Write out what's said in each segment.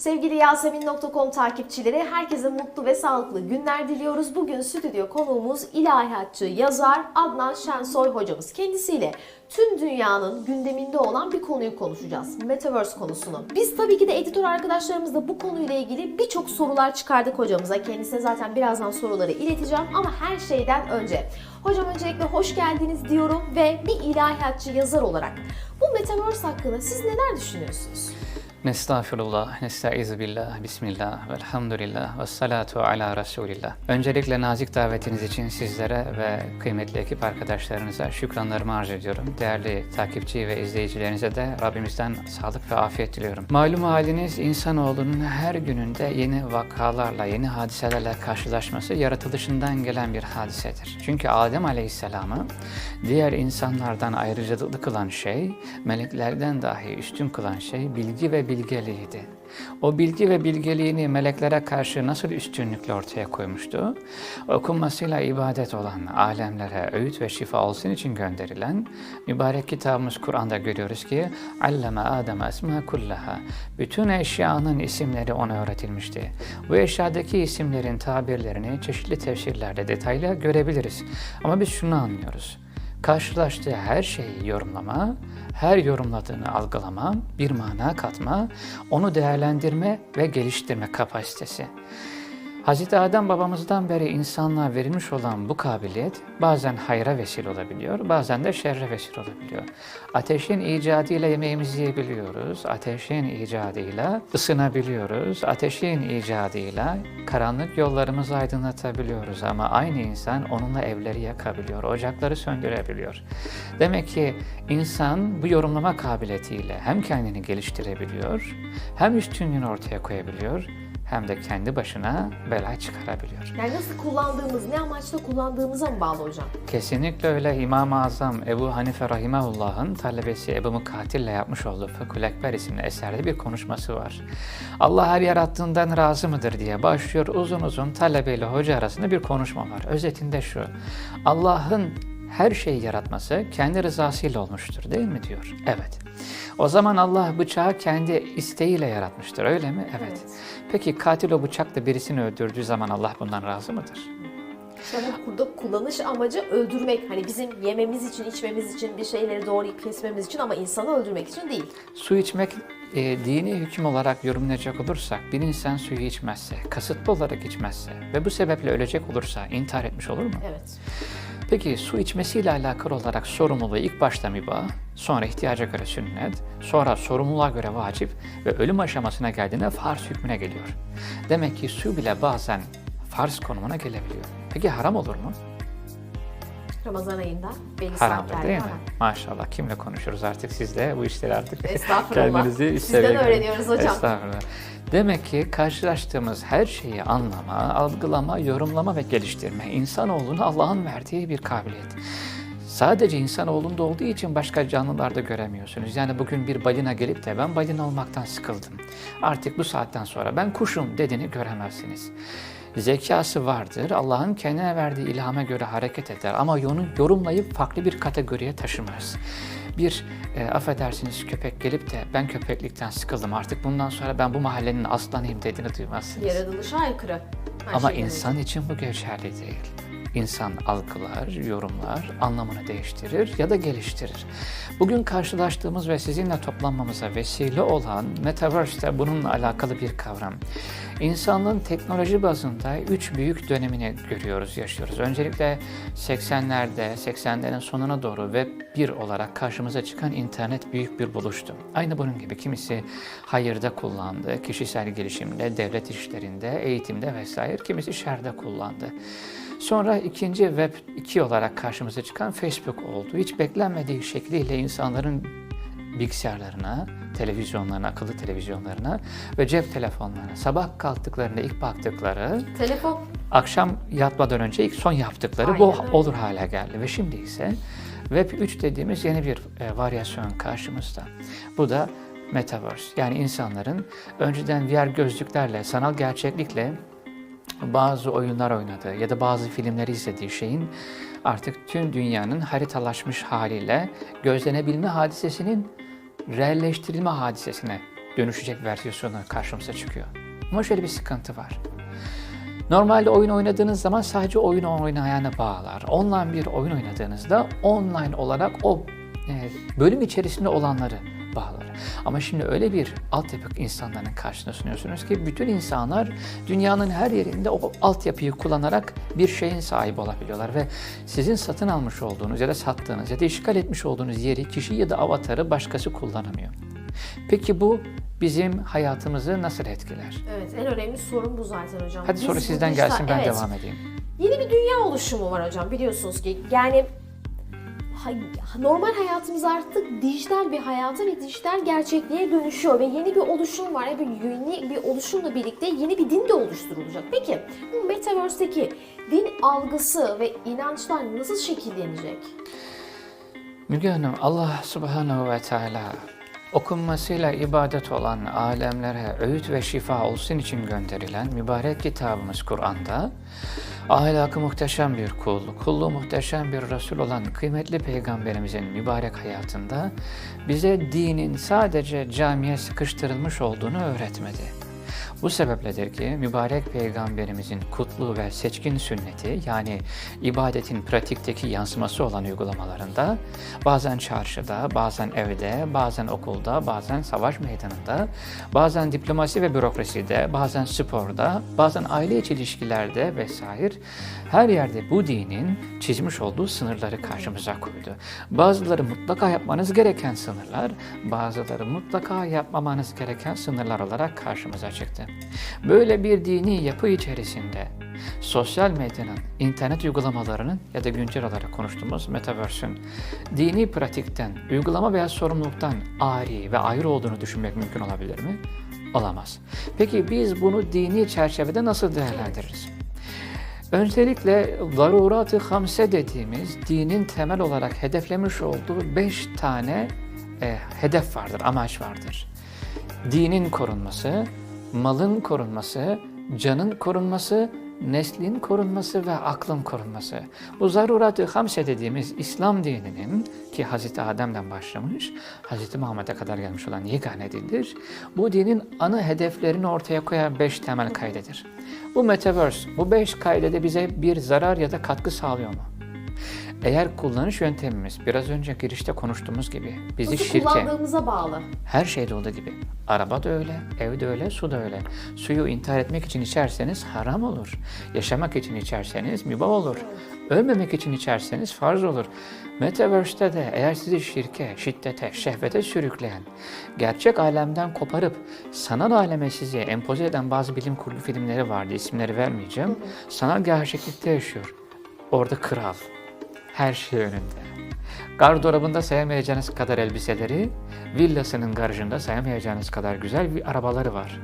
Sevgili Yasemin.com takipçileri herkese mutlu ve sağlıklı günler diliyoruz. Bugün stüdyo konuğumuz ilahiyatçı, yazar Adnan Şensoy hocamız. Kendisiyle tüm dünyanın gündeminde olan bir konuyu konuşacağız. Metaverse konusunu. Biz tabii ki de editör arkadaşlarımızla bu konuyla ilgili birçok sorular çıkardık hocamıza. Kendisine zaten birazdan soruları ileteceğim ama her şeyden önce. Hocam öncelikle hoş geldiniz diyorum ve bir ilahiyatçı yazar olarak bu Metaverse hakkında siz neler düşünüyorsunuz? Nestağfirullah, nestaizu billah, bismillah, velhamdülillah, ve salatu ala Resulillah. Öncelikle nazik davetiniz için sizlere ve kıymetli ekip arkadaşlarınıza şükranlarımı arz ediyorum. Değerli takipçi ve izleyicilerinize de Rabbimizden sağlık ve afiyet diliyorum. Malum haliniz insanoğlunun her gününde yeni vakalarla, yeni hadiselerle karşılaşması yaratılışından gelen bir hadisedir. Çünkü Adem Aleyhisselam'ı diğer insanlardan ayrıcalıklı kılan şey, meleklerden dahi üstün kılan şey bilgi ve bilgeliğiydi. O bilgi ve bilgeliğini meleklere karşı nasıl üstünlükle ortaya koymuştu? Okunmasıyla ibadet olan, alemlere öğüt ve şifa olsun için gönderilen mübarek kitabımız Kur'an'da görüyoruz ki alleme Adem esma kullaha. Bütün eşyanın isimleri ona öğretilmişti. Bu eşyadaki isimlerin tabirlerini çeşitli tefsirlerde detaylı görebiliriz. Ama biz şunu anlıyoruz karşılaştığı her şeyi yorumlama, her yorumladığını algılama, bir mana katma, onu değerlendirme ve geliştirme kapasitesi. Hz. Adem babamızdan beri insanlığa verilmiş olan bu kabiliyet bazen hayra vesile olabiliyor, bazen de şerre vesile olabiliyor. Ateşin icadıyla yemeğimizi yiyebiliyoruz, ateşin icadıyla ısınabiliyoruz, ateşin icadıyla karanlık yollarımızı aydınlatabiliyoruz ama aynı insan onunla evleri yakabiliyor, ocakları söndürebiliyor. Demek ki insan bu yorumlama kabiliyetiyle hem kendini geliştirebiliyor, hem üstünlüğünü ortaya koyabiliyor, hem de kendi başına bela çıkarabiliyor. Yani nasıl kullandığımız, ne amaçla kullandığımıza mı bağlı hocam? Kesinlikle öyle İmam-ı Azam Ebu Hanife Rahimahullah'ın talebesi Ebu Mukatil'le yapmış olduğu Fıkhul Ekber isimli eserde bir konuşması var. Allah her yarattığından razı mıdır diye başlıyor uzun uzun talebeyle hoca arasında bir konuşma var. Özetinde şu, Allah'ın her şeyi yaratması kendi rızasıyla olmuştur değil mi diyor. Evet. O zaman Allah bıçağı kendi isteğiyle yaratmıştır öyle mi? Evet. Evet. Peki katil o bıçakla birisini öldürdüğü zaman Allah bundan razı mıdır? Bu burada kullanış amacı öldürmek. Hani bizim yememiz için, içmemiz için, bir şeyleri doğrayıp kesmemiz için ama insanı öldürmek için değil. Su içmek e, dini hüküm olarak yorumlayacak olursak bir insan suyu içmezse, kasıtlı olarak içmezse ve bu sebeple ölecek olursa intihar etmiş olur mu? Evet. Peki su içmesiyle alakalı olarak sorumluluğu ilk başta mübah, sonra ihtiyaca göre sünnet, sonra sorumluluğa göre vacip ve ölüm aşamasına geldiğinde farz hükmüne geliyor. Demek ki su bile bazen farz konumuna gelebiliyor. Peki haram olur mu? Ramazan ayında belli Haramdır değil mi? haram. Maşallah kimle konuşuruz artık sizle bu işleri artık kendinizi üst Sizden öğreniyoruz hocam. Estağfurullah. Demek ki karşılaştığımız her şeyi anlama, algılama, yorumlama ve geliştirme insanoğluna Allah'ın verdiği bir kabiliyet. Sadece insanoğlunda olduğu için başka canlılarda göremiyorsunuz. Yani bugün bir balina gelip de ben balina olmaktan sıkıldım. Artık bu saatten sonra ben kuşum dediğini göremezsiniz. Zekası vardır. Allah'ın kendine verdiği ilhama göre hareket eder ama onu yorumlayıp farklı bir kategoriye taşımaz. Bir e, affedersiniz köpek gelip de ben köpeklikten sıkıldım artık bundan sonra ben bu mahallenin aslanıyım dediğini duymazsınız. Yaratılışa aykırı. Her Ama şeyden insan için bu geçerli değil. İnsan algılar, yorumlar, anlamını değiştirir ya da geliştirir. Bugün karşılaştığımız ve sizinle toplanmamıza vesile olan Metaverse de bununla alakalı bir kavram. İnsanlığın teknoloji bazında üç büyük dönemini görüyoruz, yaşıyoruz. Öncelikle 80'lerde, 80'lerin sonuna doğru Web 1 olarak karşımıza çıkan internet büyük bir buluştu. Aynı bunun gibi kimisi hayırda kullandı, kişisel gelişimde, devlet işlerinde, eğitimde vesaire, kimisi şerde kullandı. Sonra ikinci Web 2 olarak karşımıza çıkan Facebook oldu. Hiç beklenmediği şekliyle insanların bilgisayarlarına, televizyonlarına, akıllı televizyonlarına ve cep telefonlarına sabah kalktıklarında ilk baktıkları, Telefon akşam yatmadan önce ilk son yaptıkları Aynen bu olur hale geldi. Ve şimdi ise Web 3 dediğimiz yeni bir e, varyasyon karşımızda. Bu da Metaverse. Yani insanların önceden VR gözlüklerle, sanal gerçeklikle bazı oyunlar oynadığı ya da bazı filmleri izlediği şeyin artık tüm dünyanın haritalaşmış haliyle gözlenebilme hadisesinin realleştirilme hadisesine dönüşecek versiyonu karşımıza çıkıyor. Ama şöyle bir sıkıntı var. Normalde oyun oynadığınız zaman sadece oyun oynayana bağlar. Online bir oyun oynadığınızda online olarak o e, bölüm içerisinde olanları bağlar. Ama şimdi öyle bir altyapı insanların karşısına sunuyorsunuz ki bütün insanlar dünyanın her yerinde o altyapıyı kullanarak bir şeyin sahibi olabiliyorlar ve sizin satın almış olduğunuz ya da sattığınız ya da işgal etmiş olduğunuz yeri, kişi ya da avatarı başkası kullanamıyor. Peki bu bizim hayatımızı nasıl etkiler? Evet en önemli sorun bu zaten hocam. Hadi Biz soru sizden dijital- gelsin ben evet, devam edeyim. Yeni bir dünya oluşumu var hocam biliyorsunuz ki. Yani normal hayatımız artık dijital bir hayata ve dijital gerçekliğe dönüşüyor ve yeni bir oluşum var. Ve yeni bir oluşumla birlikte yeni bir din de oluşturulacak. Peki bu Metaverse'deki din algısı ve inançlar nasıl şekillenecek? Müge Hanım, Allah Subhanahu ve Teala okunmasıyla ibadet olan alemlere öğüt ve şifa olsun için gönderilen mübarek kitabımız Kur'an'da ahlakı muhteşem bir kul, kulluğu muhteşem bir Resul olan kıymetli Peygamberimizin mübarek hayatında bize dinin sadece camiye sıkıştırılmış olduğunu öğretmedi. Bu sebepledir ki mübarek peygamberimizin kutlu ve seçkin sünneti yani ibadetin pratikteki yansıması olan uygulamalarında bazen çarşıda, bazen evde, bazen okulda, bazen savaş meydanında, bazen diplomasi ve bürokraside, bazen sporda, bazen aile içi ilişkilerde vesaire her yerde bu dinin çizmiş olduğu sınırları karşımıza koydu. Bazıları mutlaka yapmanız gereken sınırlar, bazıları mutlaka yapmamanız gereken sınırlar olarak karşımıza çıktı. Böyle bir dini yapı içerisinde sosyal medyanın, internet uygulamalarının ya da güncel olarak konuştuğumuz Metaverse'ün dini pratikten, uygulama veya sorumluluktan ari ve ayrı olduğunu düşünmek mümkün olabilir mi? Olamaz. Peki biz bunu dini çerçevede nasıl değerlendiririz? Öncelikle zarurat-ı hamse dediğimiz dinin temel olarak hedeflemiş olduğu beş tane e, hedef vardır, amaç vardır. Dinin korunması, malın korunması, canın korunması, neslin korunması ve aklın korunması. Bu zarurat-ı hamse dediğimiz İslam dininin ki Hazreti Adem'den başlamış, Hazreti Muhammed'e kadar gelmiş olan yegane dindir. Bu dinin ana hedeflerini ortaya koyan beş temel kaydedir. Bu Metaverse, bu beş kaydede bize bir zarar ya da katkı sağlıyor mu? Eğer kullanış yöntemimiz biraz önce girişte konuştuğumuz gibi bizi Nasıl şirke, kullandığımıza bağlı. her şeyde olduğu gibi. Araba da öyle, ev de öyle, su da öyle. Suyu intihar etmek için içerseniz haram olur. Yaşamak için içerseniz mübah olur. Ölmemek için içerseniz farz olur. Metaverse'te de eğer sizi şirke, şiddete, şehvete sürükleyen, gerçek alemden koparıp sanal aleme sizi empoze eden bazı bilim kurgu filmleri vardı. isimleri vermeyeceğim. Sanal gerçeklikte yaşıyor. Orada kral. Her şey önünde. Gardırobunda sayamayacağınız kadar elbiseleri, villasının garajında sayamayacağınız kadar güzel bir arabaları var.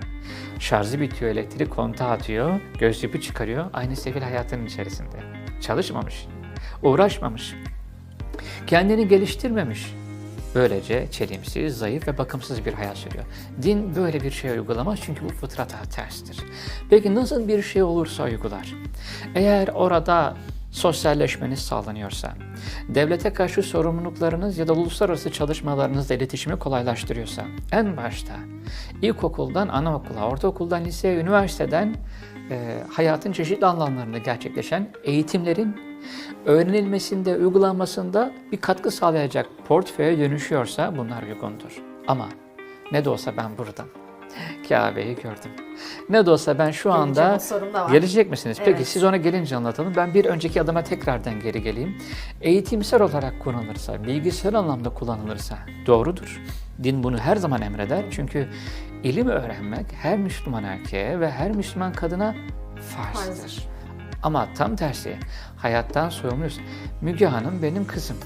Şarjı bitiyor, elektrik kontağı atıyor, gözlüğü çıkarıyor, aynı sefil hayatının içerisinde. Çalışmamış, uğraşmamış, kendini geliştirmemiş. Böylece çelimsiz, zayıf ve bakımsız bir hayat sürüyor. Din böyle bir şey uygulamaz çünkü bu fıtrata terstir. Peki nasıl bir şey olursa uygular? Eğer orada sosyalleşmeniz sağlanıyorsa, devlete karşı sorumluluklarınız ya da uluslararası çalışmalarınızda iletişimi kolaylaştırıyorsa, en başta ilkokuldan anaokula, ortaokuldan liseye, üniversiteden e, hayatın çeşitli alanlarında gerçekleşen eğitimlerin öğrenilmesinde, uygulanmasında bir katkı sağlayacak portföye dönüşüyorsa bunlar uygundur. Ama ne de olsa ben buradan Kabe'yi gördüm. Ne de olsa ben şu anda Gelecek misiniz? Peki Evet. siz ona gelince anlatalım. Ben bir önceki adıma tekrardan geri geleyim. Eğitimsel olarak kullanılırsa, bilgisayar anlamda kullanılırsa doğrudur. Din bunu her zaman emreder. Çünkü ilim öğrenmek her Müslüman erkeğe ve her Müslüman kadına farzdır. Farzdır. Ama tam tersi hayattan sorumluyuz. Müge Hanım benim kızım.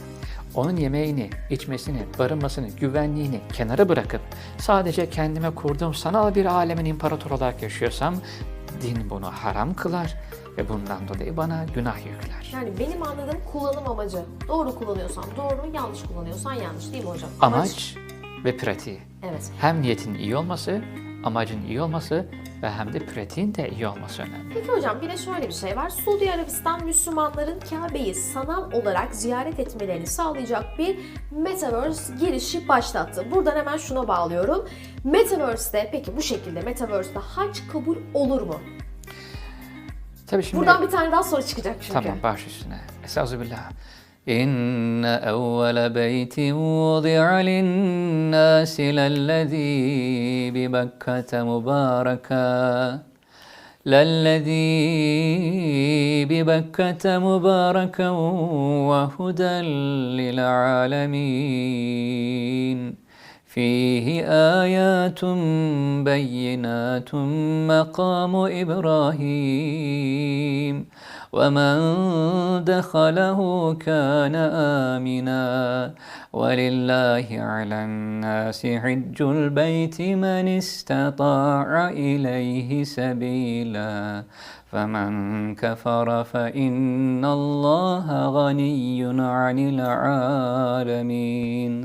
Onun yemeğini, içmesini, barınmasını, güvenliğini kenara bırakıp sadece kendime kurduğum sanal bir alemin imparatoru olarak yaşıyorsam din bunu haram kılar ve bundan dolayı bana günah yükler. Yani benim anladığım kullanım amacı. Doğru kullanıyorsan doğru, yanlış kullanıyorsan yanlış değil mi hocam? Amaç ve pratiği. Evet. Hem niyetin iyi olması amacın iyi olması ve hem de pratiğin de iyi olması önemli. Peki hocam bir de şöyle bir şey var. Suudi Arabistan Müslümanların Kabe'yi sanal olarak ziyaret etmelerini sağlayacak bir Metaverse girişi başlattı. Buradan hemen şuna bağlıyorum. Metaverse'de peki bu şekilde Metaverse'de hac kabul olur mu? Tabii şimdi Buradan bir tane daha soru çıkacak çünkü. tamam baş üstüne. Estağfirullah. إن أول بيت وضع للناس للذي ببكة مباركا للذي ببكة مباركا وهدى للعالمين. فيه آيات بينات مقام إبراهيم. ومن دخله كان آمنا ولله على الناس حج البيت من استطاع إليه سبيلا فمن كفر فإن الله غني عن العالمين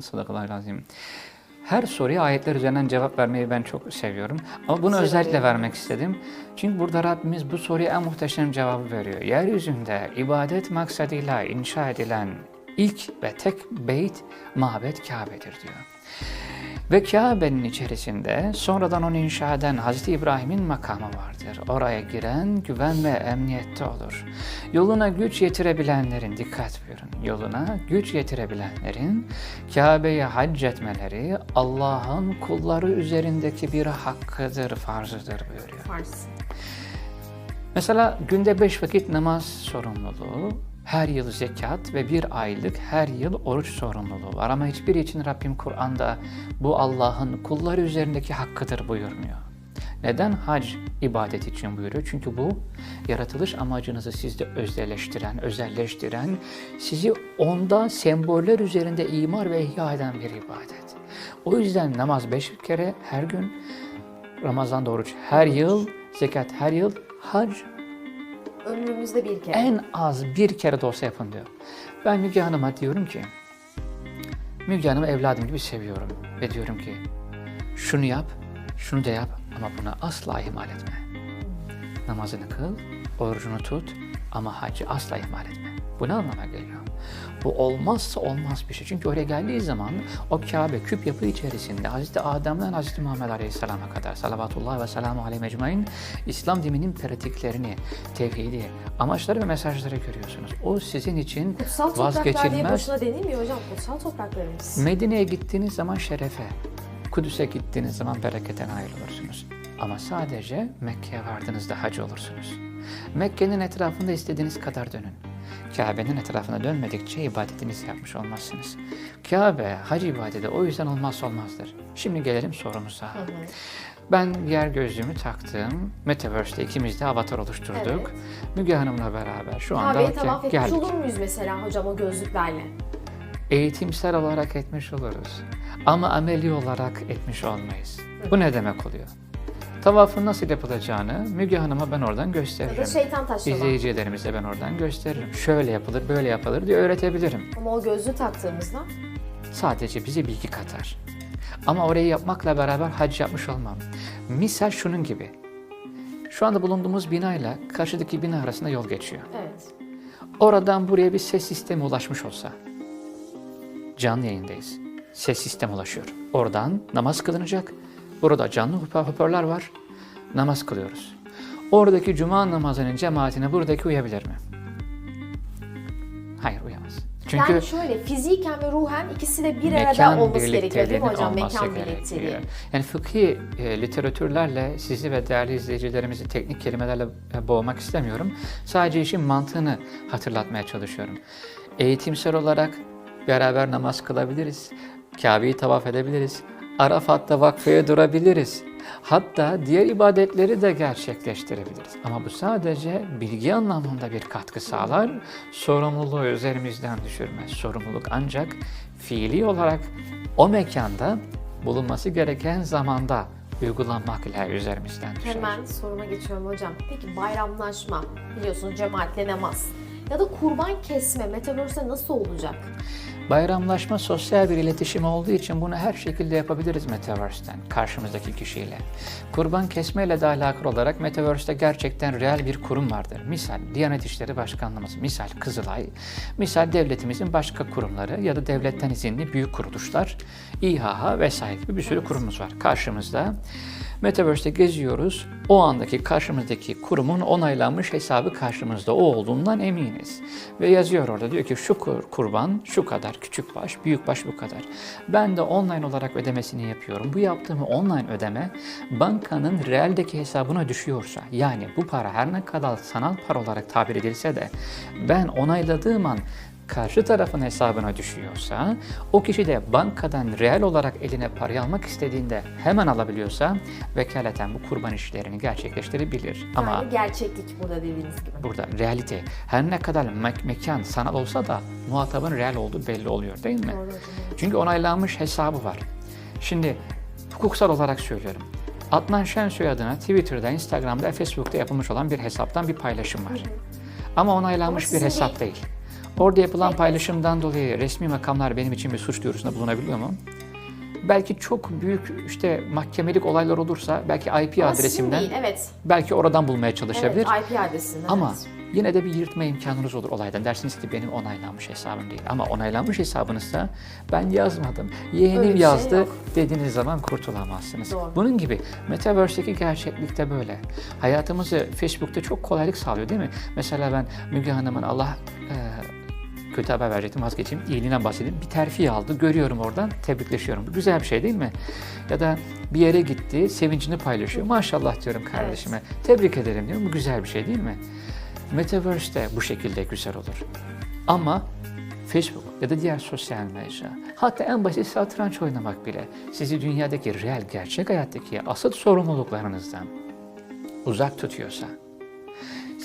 صدق الله العظيم. Her soruya ayetler üzerinden cevap vermeyi ben çok seviyorum. Ama bunu Severim. özellikle vermek istedim. Çünkü burada Rabbimiz bu soruya en muhteşem cevabı veriyor. Yeryüzünde ibadet maksadıyla inşa edilen ilk ve tek beyt mabet Kabe'dir diyor. Ve Kabe'nin içerisinde sonradan onu inşa eden Hazreti İbrahim'in makamı vardır. Oraya giren güven ve emniyette olur. Yoluna güç yetirebilenlerin, dikkat buyurun, yoluna güç yetirebilenlerin Kabe'ye hac etmeleri Allah'ın kulları üzerindeki bir hakkıdır, farzıdır buyuruyor. Fars. Mesela günde beş vakit namaz sorumluluğu, her yıl zekat ve bir aylık her yıl oruç sorumluluğu var. Ama hiçbir için Rabbim Kur'an'da bu Allah'ın kulları üzerindeki hakkıdır buyurmuyor. Neden hac ibadet için buyuruyor? Çünkü bu yaratılış amacınızı sizde özelleştiren, özelleştiren, sizi onda semboller üzerinde imar ve ihya eden bir ibadet. O yüzden namaz beş kere her gün, Ramazan'da oruç her yıl, zekat her yıl, hac Ömrümüzde bir kere. en az bir kere de olsa yapın diyor. Ben Müge Hanım'a diyorum ki, Müge Hanım'ı evladım gibi seviyorum. Ve diyorum ki, şunu yap, şunu da yap ama bunu asla ihmal etme. Namazını kıl, orucunu tut ama hacı asla ihmal etme. Bu ne anlama geliyor? Bu olmazsa olmaz bir şey. Çünkü oraya geldiği zaman o Kabe küp yapı içerisinde Hz. Adem'den Hz. Muhammed Aleyhisselam'a kadar salavatullah ve selamu aleyhi mecmain İslam dininin pratiklerini, tevhidi, amaçları ve mesajları görüyorsunuz. O sizin için Kutsal topraklar vazgeçilmez. boşuna denilmiyor hocam. Kutsal topraklarımız. Medine'ye gittiğiniz zaman şerefe, Kudüs'e gittiğiniz zaman berekete nail olursunuz. Ama sadece Mekke'ye vardığınızda hac olursunuz. Mekke'nin etrafında istediğiniz kadar dönün. Kabe'nin etrafına dönmedikçe ibadetinizi yapmış olmazsınız. Kabe, hac ibadeti o yüzden olmazsa olmazdır. Şimdi gelelim sorumuza. Ben yer gözlüğümü taktım. Metaverse'de ikimiz de avatar oluşturduk. Evet. Müge Hanım'la beraber şu anda Kabe'yi ge- tavaf etmiş olur muyuz mesela hocam o gözlüklerle? Eğitimsel olarak etmiş oluruz. Ama ameli olarak etmiş olmayız. Bu ne demek oluyor? Tavafın nasıl yapılacağını Müge Hanım'a ben oradan Ya gösteririm. da şeytan taşlama. İzleyicilerimize ben oradan gösteririm. Şöyle yapılır, böyle yapılır diye öğretebilirim. Ama o gözlüğü taktığımızda Sadece bize bilgi katar. Ama orayı yapmakla beraber hac yapmış olmam. Misal şunun gibi. Şu anda bulunduğumuz binayla karşıdaki bina arasında yol geçiyor. evet. Oradan buraya bir ses sistemi ulaşmış olsa. Canlı yayındayız. Ses sistemi ulaşıyor. Oradan namaz kılınacak. Burada canlı hopa- hoparlör var. Namaz kılıyoruz. Oradaki cuma namazının cemaatine buradaki uyabilir mi? Hayır uyamaz. Çünkü yani şöyle fiziken ve ruhen ikisi de bir arada olması gerekiyor değil mi hocam? Mekan birlikteliği. Yani fıkhi e, literatürlerle sizi ve değerli izleyicilerimizi teknik kelimelerle e, boğmak istemiyorum. Sadece işin mantığını hatırlatmaya çalışıyorum. Eğitimsel olarak beraber namaz kılabiliriz. Kabe'yi tavaf edebiliriz. Arafat'ta vakfeye durabiliriz. Hatta diğer ibadetleri de gerçekleştirebiliriz. Ama bu sadece bilgi anlamında bir katkı sağlar. Sorumluluğu üzerimizden düşürmez. Sorumluluk ancak fiili olarak o mekanda bulunması gereken zamanda uygulanmakla üzerimizden düşer. Hemen soruma geçiyorum hocam. Peki bayramlaşma biliyorsunuz cemaatle namaz ya da kurban kesme Metaverse'de nasıl olacak? Bayramlaşma sosyal bir iletişim olduğu için bunu her şekilde yapabiliriz Metaverse'ten karşımızdaki kişiyle. Kurban kesmeyle de alakalı olarak Metaverse'te gerçekten reel bir kurum vardır. Misal Diyanet İşleri Başkanlığımız, misal Kızılay, misal devletimizin başka kurumları ya da devletten izinli büyük kuruluşlar, İHA vesaire gibi bir sürü kurumumuz var karşımızda. Metaverse'te geziyoruz. O andaki karşımızdaki kurumun onaylanmış hesabı karşımızda o olduğundan eminiz. Ve yazıyor orada diyor ki şu kur- kurban şu kadar, küçük baş, büyük baş bu kadar. Ben de online olarak ödemesini yapıyorum. Bu yaptığım online ödeme bankanın realdeki hesabına düşüyorsa yani bu para her ne kadar sanal para olarak tabir edilse de ben onayladığım an karşı tarafın hesabına düşüyorsa, o kişi de bankadan reel olarak eline parayı almak istediğinde hemen alabiliyorsa vekaleten bu kurban işlerini gerçekleştirebilir. Ama Yani gerçeklik burada dediğiniz gibi. burada realite her ne kadar me- mekan sanal olsa da muhatabın real olduğu belli oluyor değil mi? Doğru. Çünkü onaylanmış hesabı var. Şimdi hukuksal olarak söylüyorum. Adnan Şensoy adına Twitter'da, Instagram'da, Facebook'ta yapılmış olan bir hesaptan bir paylaşım var. Ama onaylanmış Ama bir hesap değil. Orada yapılan paylaşımdan dolayı resmi makamlar benim için bir suç duyurusunda bulunabiliyor mu? Belki çok büyük işte mahkemelik olaylar olursa belki IP Ama adresimden değil, evet. belki oradan bulmaya çalışabilir. Evet, IP adresinden. Ama evet. yine de bir yırtma imkanınız olur olaydan. Dersiniz ki benim onaylanmış hesabım değil. Ama onaylanmış hesabınızsa ben yazmadım, Öyle yeğenim şey yazdı yok. dediğiniz zaman kurtulamazsınız. Doğru. Bunun gibi Metaverse'deki gerçeklik de böyle. Hayatımızı Facebook'ta çok kolaylık sağlıyor değil mi? Mesela ben Müge Hanım'ın Allah e, kötü haber verecektim vazgeçeyim. İyiliğinden bahsedeyim. Bir terfi aldı. Görüyorum oradan. Tebrikleşiyorum. Güzel bir şey değil mi? Ya da bir yere gitti. Sevincini paylaşıyor. Maşallah diyorum kardeşime. Tebrik ederim diyorum. Bu güzel bir şey değil mi? Metaverse de bu şekilde güzel olur. Ama Facebook ya da diğer sosyal mecra, hatta en basit satranç oynamak bile sizi dünyadaki real, gerçek hayattaki asıl sorumluluklarınızdan uzak tutuyorsa,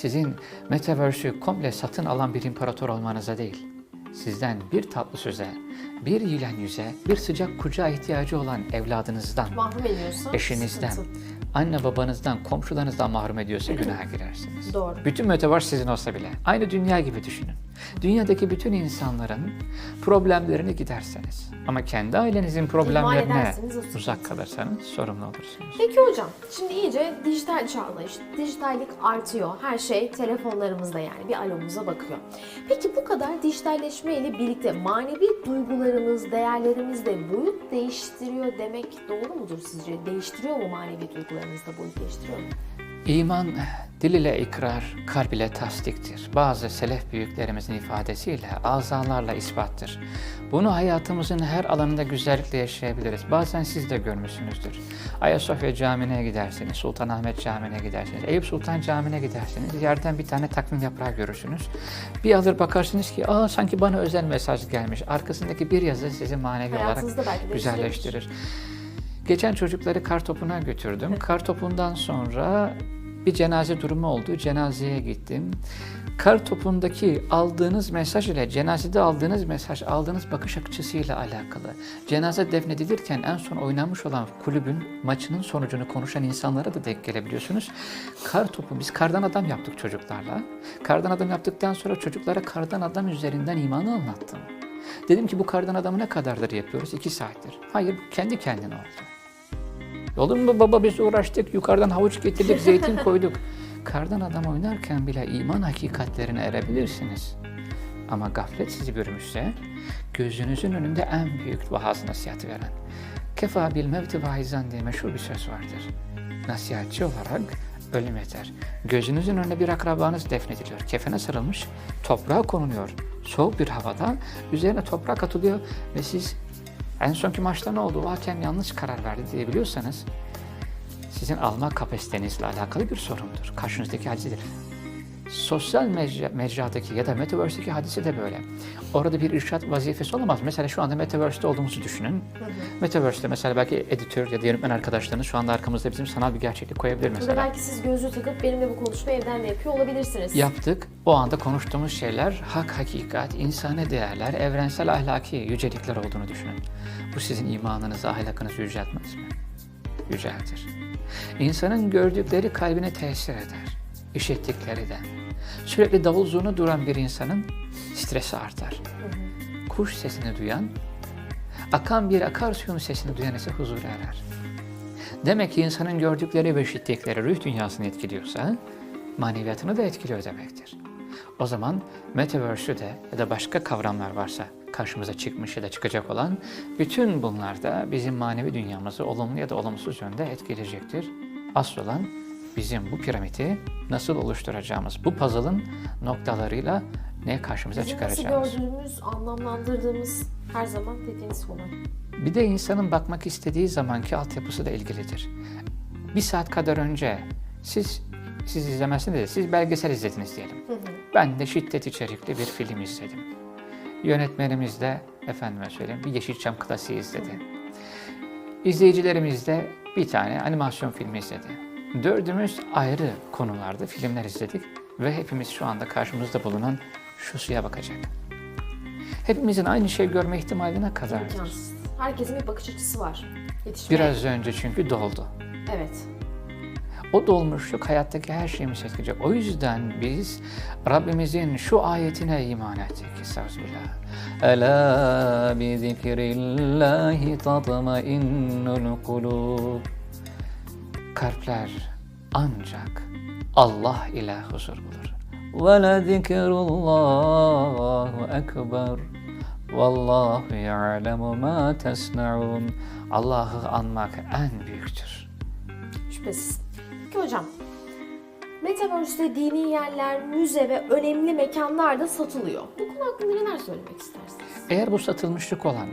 sizin Metaverse'ü komple satın alan bir imparator olmanıza değil, sizden bir tatlı söze, bir yiyen yüze, bir sıcak kucağa ihtiyacı olan evladınızdan, Mahrum ediyorsa eşinizden, sıkıntı. anne babanızdan, komşularınızdan mahrum ediyorsa günaha girersiniz. Doğru. Bütün metaverse sizin olsa bile. Aynı dünya gibi düşünün. Dünyadaki bütün insanların problemlerini giderseniz ama kendi ailenizin problemlerine sıkıntı. uzak kalırsanız sorumlu olursunuz. Peki hocam, şimdi iyice dijital çağda işte dijitallik artıyor. Her şey telefonlarımızda yani bir alomuza bakıyor. Peki bu kadar dijitalleşme ile birlikte manevi duygularımız, değerlerimiz de boyut değiştiriyor demek doğru mudur sizce? Değiştiriyor mu manevi duygularımız da boyut değiştiriyor mu? İman dil ile ikrar, kalp ile tasdiktir. Bazı selef büyüklerimizin ifadesiyle azalarla ispattır. Bunu hayatımızın her alanında güzellikle yaşayabiliriz. Bazen siz de görmüşsünüzdür. Ayasofya Camii'ne gidersiniz, Sultanahmet Camii'ne gidersiniz, Eyüp Sultan Camii'ne gidersiniz. Yerden bir tane takvim yaprağı görürsünüz. Bir alır bakarsınız ki aa sanki bana özel mesaj gelmiş. Arkasındaki bir yazı sizi manevi olarak güzelleştirir. Geçen çocukları kar topuna götürdüm. Kar topundan sonra bir cenaze durumu oldu. Cenazeye gittim. Kar topundaki aldığınız mesaj ile cenazede aldığınız mesaj, aldığınız bakış açısıyla alakalı. Cenaze defnedilirken en son oynanmış olan kulübün maçının sonucunu konuşan insanlara da denk gelebiliyorsunuz. Kar topu, biz kardan adam yaptık çocuklarla. Kardan adam yaptıktan sonra çocuklara kardan adam üzerinden imanı anlattım. Dedim ki bu kardan adamı ne kadardır yapıyoruz? İki saattir. Hayır kendi kendine oldu. Olur mu baba biz uğraştık, yukarıdan havuç getirdik, zeytin koyduk. Kardan adam oynarken bile iman hakikatlerine erebilirsiniz. Ama gaflet sizi bürümüşse, gözünüzün önünde en büyük vaaz nasihatı veren, kefa bil mevti vaizan diye meşhur bir söz vardır. Nasihatçi olarak ölüm yeter. Gözünüzün önünde bir akrabanız defnediliyor. Kefene sarılmış, toprağa konuluyor. Soğuk bir havada üzerine toprak atılıyor ve siz en sonki maçta ne oldu? O hakem yanlış karar verdi diyebiliyorsanız sizin alma kapasitenizle alakalı bir sorundur. Karşınızdaki hadisidir. Sosyal mecra, mecradaki ya da Metaverse'deki hadise de böyle. Orada bir irşat vazifesi olamaz. Mesela şu anda Metaverse'de olduğumuzu düşünün. Metaverse'de mesela belki editör ya da yönetmen arkadaşlarınız şu anda arkamızda bizim sanal bir gerçeklik koyabilir Burada mesela. belki siz gözlüğü takıp benimle bu konuşmayı evden de yapıyor olabilirsiniz. Yaptık. O anda konuştuğumuz şeyler hak, hakikat, insani değerler, evrensel ahlaki yücelikler olduğunu düşünün. Bu sizin imanınızı, ahlakınızı yüceltmez mi? Yüceltir. İnsanın gördükleri kalbine tesir eder. İşittikleri de. Sürekli davul zurna duran bir insanın stresi artar. kuş sesini duyan, akan bir akarsuyun sesini duyan ise huzur erer. Demek ki insanın gördükleri ve işittikleri ruh dünyasını etkiliyorsa, maneviyatını da etkiliyor demektir. O zaman Metaverse'ü de ya da başka kavramlar varsa karşımıza çıkmış ya da çıkacak olan bütün bunlar da bizim manevi dünyamızı olumlu ya da olumsuz yönde etkileyecektir. Asıl olan bizim bu piramidi nasıl oluşturacağımız, bu puzzle'ın noktalarıyla ne karşımıza Bizim nasıl çıkaracağımız. gördüğümüz, anlamlandırdığımız her zaman dediğiniz konu. Bir de insanın bakmak istediği zamanki altyapısı da ilgilidir. Bir saat kadar önce siz siz izlemezsiniz de siz belgesel izlediniz diyelim. Ben de şiddet içerikli bir film izledim. Yönetmenimiz de efendime söyleyeyim bir Yeşilçam klasiği izledi. İzleyicilerimiz de bir tane animasyon filmi izledi. Dördümüz ayrı konularda filmler izledik ve hepimiz şu anda karşımızda bulunan şu suya bakacak. Hepimizin aynı şey görme ihtimali ne kadardır? İmkansız. Herkesin bir bakış açısı var. Yetişmeye. Biraz önce çünkü doldu. Evet. O dolmuşluk hayattaki her şeyimizi etkileyecek. O yüzden biz Rabbimizin şu ayetine iman ettik. Estağfirullah. Ela bi zikrillahi tatmainnul kulub. Kalpler ancak Allah ile huzur bulur. Ve le zikrullahu ekber. Vallahu ya'lemu ma tesna'un. Allah'ı anmak en büyüktür. Şüphesiz. Peki hocam, Metaverse'de dini yerler, müze ve önemli mekanlar da satılıyor. Bu konu hakkında neler söylemek istersiniz? Eğer bu satılmışlık olan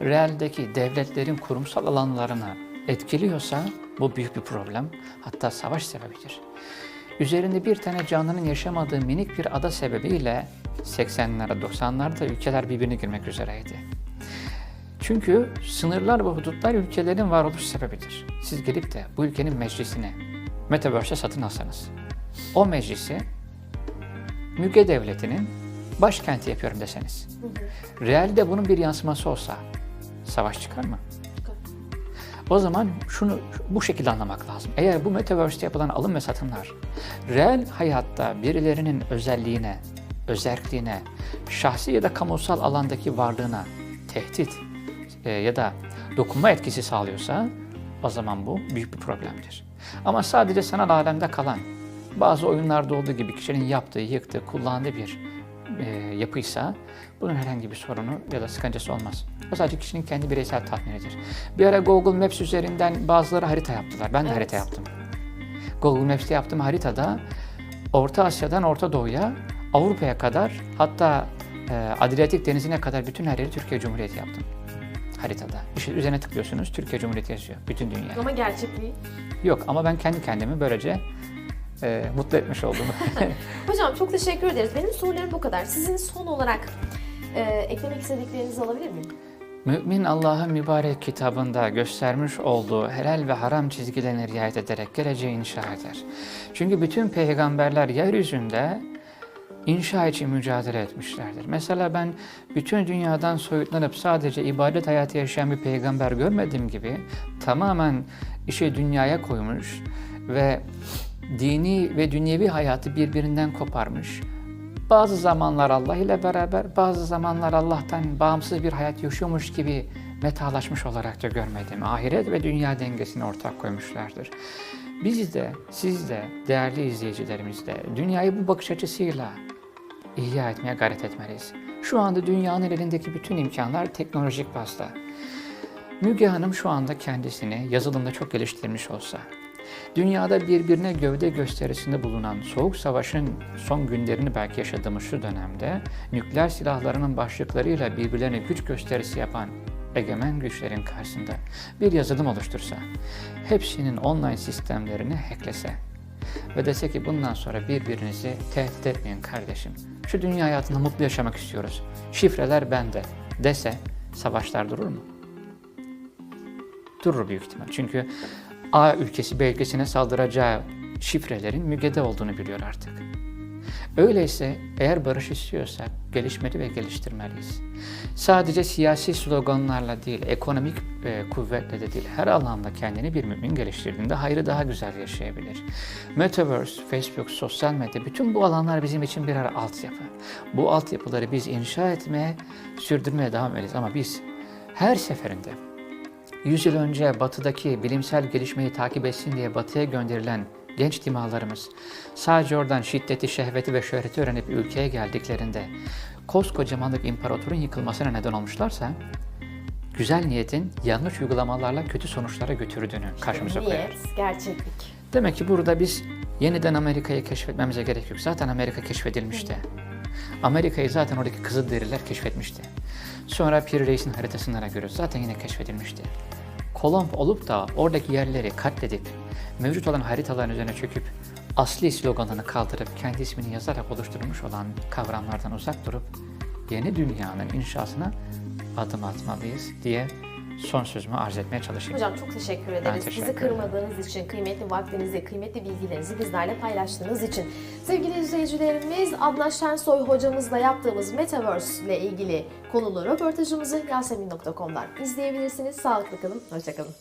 realdeki devletlerin kurumsal alanlarına etkiliyorsa bu büyük bir problem. Hatta savaş sebebidir. Üzerinde bir tane canlının yaşamadığı minik bir ada sebebiyle 80'lerde 90'larda ülkeler birbirine girmek üzereydi. Çünkü sınırlar ve hudutlar ülkelerin varoluş sebebidir. Siz gelip de bu ülkenin meclisini Metaverse'e satın alsanız, o meclisi Müge Devleti'nin başkenti yapıyorum deseniz, realde bunun bir yansıması olsa savaş çıkar mı? O zaman şunu bu şekilde anlamak lazım. Eğer bu Metaverse'te yapılan alım ve satımlar real hayatta birilerinin özelliğine, özerkliğine, şahsi ya da kamusal alandaki varlığına tehdit e, ya da dokunma etkisi sağlıyorsa o zaman bu büyük bir problemdir. Ama sadece sanal alemde kalan, bazı oyunlarda olduğu gibi kişinin yaptığı, yıktığı, kullandığı bir e, yapıysa bunun herhangi bir sorunu ya da sıkıntısı olmaz. O sadece kişinin kendi bireysel tatminidir. Bir ara Google Maps üzerinden bazıları harita yaptılar. Ben de Evet. harita yaptım. Google Maps'te yaptığım haritada Orta Asya'dan Orta Doğu'ya, Avrupa'ya kadar hatta e, Adriyatik Denizi'ne kadar bütün her yeri Türkiye Cumhuriyeti yaptım. Haritada. İşte üzerine tıklıyorsunuz Türkiye Cumhuriyeti yazıyor. Bütün dünya. Ama gerçekliği. Yok ama ben kendi kendimi böylece e, mutlu etmiş oldum. Hocam çok teşekkür ederiz. Benim sorularım bu kadar. Sizin son olarak e, eklemek istediklerinizi alabilir miyim? Mümin Allah'ın mübarek kitabında göstermiş olduğu helal ve haram çizgilerine riayet ederek geleceği inşa eder. Çünkü bütün peygamberler yeryüzünde inşa için mücadele etmişlerdir. Mesela ben bütün dünyadan soyutlanıp sadece ibadet hayatı yaşayan bir peygamber görmediğim gibi tamamen işi dünyaya koymuş ve dini ve dünyevi hayatı birbirinden koparmış. Bazı zamanlar Allah ile beraber, bazı zamanlar Allah'tan bağımsız bir hayat yaşıyormuş gibi metalaşmış olarak da görmedim. Ahiret ve dünya dengesini ortak koymuşlardır. Biz de, siz de, değerli izleyicilerimiz de dünyayı bu bakış açısıyla ihya etmeye gayret etmeliyiz. Şu anda dünyanın elindeki bütün imkanlar teknolojik bazda. Müge Hanım şu anda kendisini yazılımda çok geliştirmiş olsa, dünyada birbirine gövde gösterisinde bulunan Soğuk Savaş'ın son günlerini belki yaşadığımız şu dönemde nükleer silahlarının başlıklarıyla birbirlerine güç gösterisi yapan egemen güçlerin karşısında bir yazılım oluştursa, hepsinin online sistemlerini hacklese ve dese ki bundan sonra birbirinizi tehdit etmeyin kardeşim. Şu dünya hayatında mutlu yaşamak istiyoruz. Şifreler bende dese savaşlar durur mu? Durur büyük ihtimal. Çünkü A ülkesi B ülkesine saldıracağı şifrelerin mügede olduğunu biliyor artık. Öyleyse eğer barış istiyorsak gelişmeli ve geliştirmeliyiz. Sadece siyasi sloganlarla değil, ekonomik e, kuvvetle de değil, her alanda kendini bir mümin geliştirdiğinde hayrı daha güzel yaşayabilir. Metaverse, Facebook, sosyal medya, bütün bu alanlar bizim için birer altyapı. Bu altyapıları biz inşa etmeye, sürdürmeye devam ederiz ama biz her seferinde 100 yıl önce batıdaki bilimsel gelişmeyi takip etsin diye batıya gönderilen genç dimağlarımız sadece oradan şiddeti, şehveti ve şöhreti öğrenip ülkeye geldiklerinde koskocamanlık imparatorun yıkılmasına neden olmuşlarsa güzel niyetin yanlış uygulamalarla kötü sonuçlara götürdüğünü karşımıza koyuyoruz. Niyet, gerçeklik. Demek ki burada biz yeniden Amerika'yı keşfetmemize gerek yok. Zaten Amerika keşfedilmişti. Amerika'yı zaten oradaki Kızılderililer keşfetmişti. Sonra Piri Reis'in haritasından görüyoruz. Zaten yine keşfedilmişti. Kolomb olup da oradaki yerleri katledip, mevcut olan haritaların üzerine çöküp, asli sloganını kaldırıp, kendi ismini yazarak oluşturmuş olan kavramlardan uzak durup, yeni dünyanın inşasına adım atmalıyız diye son sözümü arz etmeye çalışayım. Hocam çok teşekkür ederiz. teşekkür Bizi ederim. kırmadığınız için, kıymetli vaktinizi, kıymetli bilgilerinizi bizlerle paylaştığınız için. Sevgili izleyicilerimiz, Adnan Şensoy hocamızla yaptığımız Metaverse ile ilgili konulu röportajımızı yasemin.com'dan izleyebilirsiniz. Sağlıklı kalın, hoşçakalın.